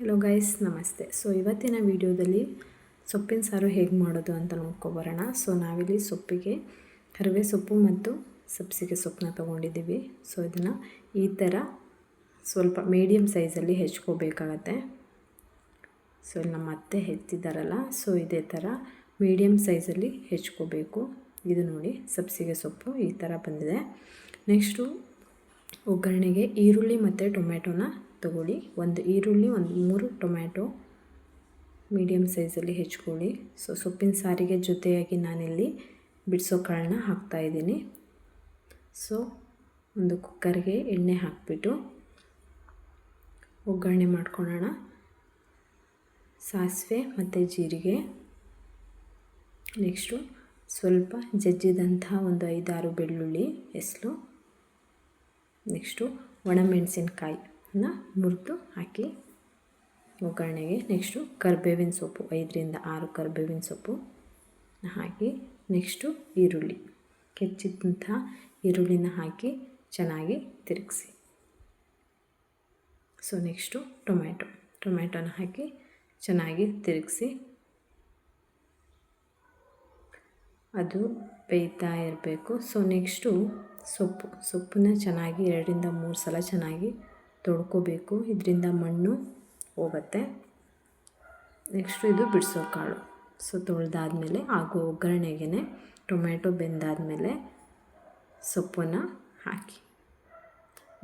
Hello guys ನಮಸ್ತೆ. So ಇವತ್ತಿನ ವಿಡಿಯೋದಲ್ಲಿ ಸೊಪ್ಪಿನ ಸಾರು ಹೇಗೆ ಮಾಡೋದು ಅಂತ ನೋಡ್ಕೊಬರೋಣ. ಸೊ ನಾವಿಲ್ಲಿ ಸೊಪ್ಪಿಗೆ ಕರಿವೆ ಸೊಪ್ಪು ಮತ್ತು ಸಬ್ಸಿಗೆ ಸೊಪ್ಪನ್ನ ತೊಗೊಂಡಿದ್ದೀವಿ. ಸೊ ಇದನ್ನು ಈ ಥರ ಸ್ವಲ್ಪ ಮೀಡಿಯಮ್ ಸೈಜಲ್ಲಿ ಹೆಚ್ಕೋಬೇಕಾಗತ್ತೆ. ಸೊ ಇಲ್ಲಿ ನಮ್ಮ ಅತ್ತೆ ಹೆಚ್ಚಿದ್ದಾರಲ್ಲ ಸೊ ಇದೇ ಥರ ಮೀಡಿಯಮ್ ಸೈಜಲ್ಲಿ ಹೆಚ್ಕೋಬೇಕು. ಇದು ನೋಡಿ, ಸಬ್ಸಿಗೆ ಸೊಪ್ಪು ಈ ಥರ ಬಂದಿದೆ. ನೆಕ್ಸ್ಟು ಒಗ್ಗರಣೆಗೆ ಈರುಳ್ಳಿ ಮತ್ತು ಟೊಮ್ಯಾಟೊನ ತಗೊಳ್ಳಿ. ಒಂದು ಈರುಳ್ಳಿ, ಒಂದು ಮೂರು ಟೊಮ್ಯಾಟೊ ಮೀಡಿಯಮ್ ಸೈಜಲ್ಲಿ ಹೆಚ್ಕೊಳ್ಳಿ. ಸೊ, ಸೊಪ್ಪಿನ ಸಾರಿಗೆ ಜೊತೆಯಾಗಿ ನಾನಿಲ್ಲಿ ಬಿಡಿಸೋ ಕಾಳನ್ನ ಹಾಕ್ತಾಯಿದ್ದೀನಿ ಸೊ, ಒಂದು ಕುಕ್ಕರ್ಗೆ ಎಣ್ಣೆ ಹಾಕಿಬಿಟ್ಟು ಒಗ್ಗರಣೆ ಮಾಡ್ಕೊಳ್ಳೋಣ. ಸಾಸಿವೆ ಮತ್ತು ಜೀರಿಗೆ. ನೆಕ್ಸ್ಟು ಸ್ವಲ್ಪ ಜಜ್ಜಿದಂಥ ಒಂದು ಐದಾರು ಬೆಳ್ಳುಳ್ಳಿ ಹೆಸರು ನೆಕ್ಸ್ಟು ಒಣಮೆಣಸಿನ್ಕಾಯಿನ ಮುರಿದು ಹಾಕಿ ಒಗ್ಗರಣೆಗೆ ನೆಕ್ಸ್ಟು ಕರ್ಬೇವಿನ ಸೊಪ್ಪು, ಐದರಿಂದ ಆರು ಕರ್ಬೇವಿನ ಸೊಪ್ಪು ಹಾಕಿ ನೆಕ್ಸ್ಟು ಈರುಳ್ಳಿ. ಕೆಚ್ಚಿದಂಥ ಈರುಳ್ಳಿನ ಹಾಕಿ ಚೆನ್ನಾಗಿ ತಿರುಗಿಸಿ. So next tomato. ಟೊಮ್ಯಾಟೊನ ಹಾಕಿ ಚೆನ್ನಾಗಿ ತಿರುಗಿಸಿ. ಅದು ಬೇಯ್ತಾ ಇರಬೇಕು. ಸೊ ನೆಕ್ಸ್ಟು ಸೊಪ್ಪು. ಸೊಪ್ಪನ್ನ ಚೆನ್ನಾಗಿ ಎರಡರಿಂದ ಮೂರು ಸಲ ಚೆನ್ನಾಗಿ ತೊಳ್ಕೊಬೇಕು. ಇದರಿಂದ ಮಣ್ಣು ಹೋಗುತ್ತೆ. ನೆಕ್ಸ್ಟು ಇದು ಬಿಡಿಸೋ ಕಾಳು. ಸೊ, ತೊಳೆದಾದ್ಮೇಲೆ ಹಾಗೂ ಒಗ್ಗರಣೆಗೆ ಟೊಮ್ಯಾಟೊ ಬೆಂದಾದಮೇಲೆ ಸೊಪ್ಪನ್ನು ಹಾಕಿ.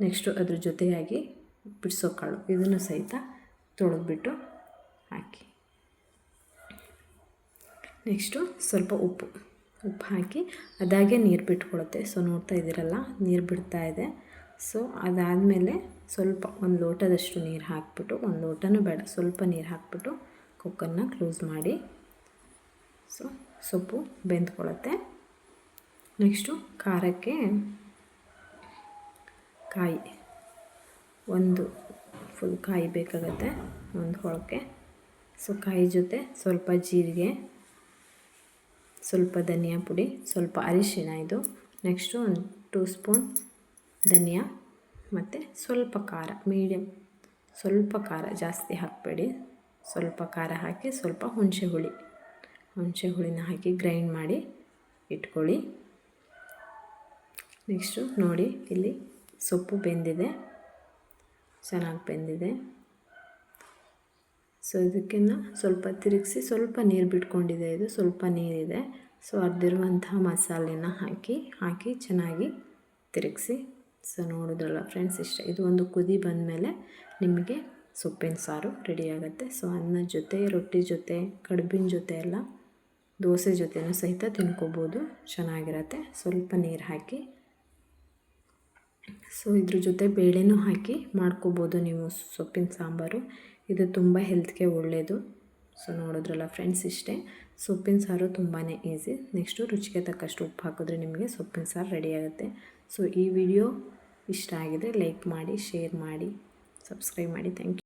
ನೆಕ್ಸ್ಟು ಅದ್ರ ಜೊತೆಯಾಗಿ ಬಿಡಿಸೋ ಕಾಳು. ಇದನ್ನು ಸಹಿತ ತೊಳೆದ್ಬಿಟ್ಟು ಹಾಕಿ. ನೆಕ್ಸ್ಟು ಸ್ವಲ್ಪ ಉಪ್ಪು. ಉಪ್ಪು ಹಾಕಿ ಅದಾಗೆ ನೀರು ಬಿಟ್ಕೊಳುತ್ತೆ. ಸೊ, ನೋಡ್ತಾ ಇದ್ದೀರಲ್ಲ, ನೀರು ಬಿಡ್ತಾ ಇದೆ. ಸೊ ಅದಾದಮೇಲೆ ಸ್ವಲ್ಪ ಒಂದು ಲೋಟದಷ್ಟು ನೀರು ಹಾಕ್ಬಿಟ್ಟು, ಒಂದು ಲೋಟನೂ ಬೇಡ, ಸ್ವಲ್ಪ ನೀರು ಹಾಕ್ಬಿಟ್ಟು ಕುಕ್ಕರ್ನ ಕ್ಲೋಸ್ ಮಾಡಿ. ಸೊ ಸೊಪ್ಪು ಬೆಂದ್ಕೊಳ್ಳುತ್ತೆ ನೆಕ್ಸ್ಟು ಖಾರಕ್ಕೆ ಕಾಯಿ. ಒಂದು ಫುಲ್ ಕಾಯಿ ಬೇಕಾಗತ್ತೆ ಒಂದು ಹೊಳಕ್ಕೆ. ಸೊ ಕಾಯಿ ಜೊತೆ ಸ್ವಲ್ಪ ಜೀರಿಗೆ, ಸ್ವಲ್ಪ ಧನಿಯಾ ಪುಡಿ, ಸ್ವಲ್ಪ ಅರಿಶಿನ ಇದು. ನೆಕ್ಸ್ಟು ಒಂದು ಟೂ ಸ್ಪೂನ್ ಧನಿಯಾ ಮತ್ತು ಸ್ವಲ್ಪ ಖಾರ ಮೀಡಿಯಮ್ ಸ್ವಲ್ಪ ಖಾರ ಜಾಸ್ತಿ ಹಾಕಬೇಡಿ. ಸ್ವಲ್ಪ ಖಾರ ಹಾಕಿ ಸ್ವಲ್ಪ ಹುಣಸೆ ಹುಳಿ. ಹುಣಸೆ ಹುಳಿನ ಹಾಕಿ ಗ್ರೈಂಡ್ ಮಾಡಿ ಇಟ್ಕೊಳ್ಳಿ. ನೆಕ್ಸ್ಟು ನೋಡಿ ಇಲ್ಲಿ ಸೊಪ್ಪು ಬೆಂದಿದೆ. ಚೆನ್ನಾಗಿ ಬೆಂದಿದೆ. ಸೊ ಇದಕ್ಕಿನ್ನ ಸ್ವಲ್ಪ ತಿರುಗಿಸಿ ಸ್ವಲ್ಪ ನೀರು ಬಿಟ್ಕೊಂಡಿದೆ ಇದು. ಸ್ವಲ್ಪ ನೀರಿದೆ. ಸೊ ಅರ್ದಿರುವಂಥ ಮಸಾಲೆನ ಹಾಕಿ ಹಾಕಿ ಚೆನ್ನಾಗಿ ತಿರುಗಿಸಿ. ಸೊ ನೋಡಿದ್ರಲ್ಲ ಫ್ರೆಂಡ್ಸ್ ಇಷ್ಟ. ಇದು ಒಂದು ಕುದಿ ಬಂದಮೇಲೆ ನಿಮಗೆ ಸೊಪ್ಪಿನ ಸಾರು ರೆಡಿಯಾಗುತ್ತೆ ಸೊ ಅನ್ನ ಜೊತೆ, ರೊಟ್ಟಿ ಜೊತೆ, ಕಡುಬಿನ ಜೊತೆ ಎಲ್ಲ, ದೋಸೆ ಜೊತೆನೂ ಸಹಿತ ತಿನ್ಕೋಬೋದು. ಚೆನ್ನಾಗಿರತ್ತೆ. ಸ್ವಲ್ಪ ನೀರು ಹಾಕಿ. ಸೊ ಇದ್ರ ಜೊತೆ ಬೇಳೆನೂ ಹಾಕಿ ಮಾಡ್ಕೋಬೋದು ನೀವು ಸೊಪ್ಪಿನ ಸಾಂಬಾರು. ಇದು ತುಂಬ ಹೆಲ್ತ್ಗೆ ಒಳ್ಳೆಯದು ಸೊ ನೋಡಿದ್ರಲ್ಲ ಫ್ರೆಂಡ್ಸ್ ಇಷ್ಟೇ. ಸೊಪ್ಪಿನ ಸಾರು ತುಂಬಾ ಈಸಿ ನೆಕ್ಸ್ಟು ರುಚಿಗೆ ತಕ್ಕಷ್ಟು ಉಪ್ಪು ಹಾಕಿದ್ರೆ ನಿಮಗೆ ಸೊಪ್ಪಿನ ಸಾರು ರೆಡಿ ಆಗುತ್ತೆ. ಸೊ ಈ ವಿಡಿಯೋ ಇಷ್ಟ ಆಗಿದೆ ಲೈಕ್ ಮಾಡಿ ಶೇರ್ ಮಾಡಿ ಸಬ್ಸ್ಕ್ರೈಬ್ ಮಾಡಿ. Thank you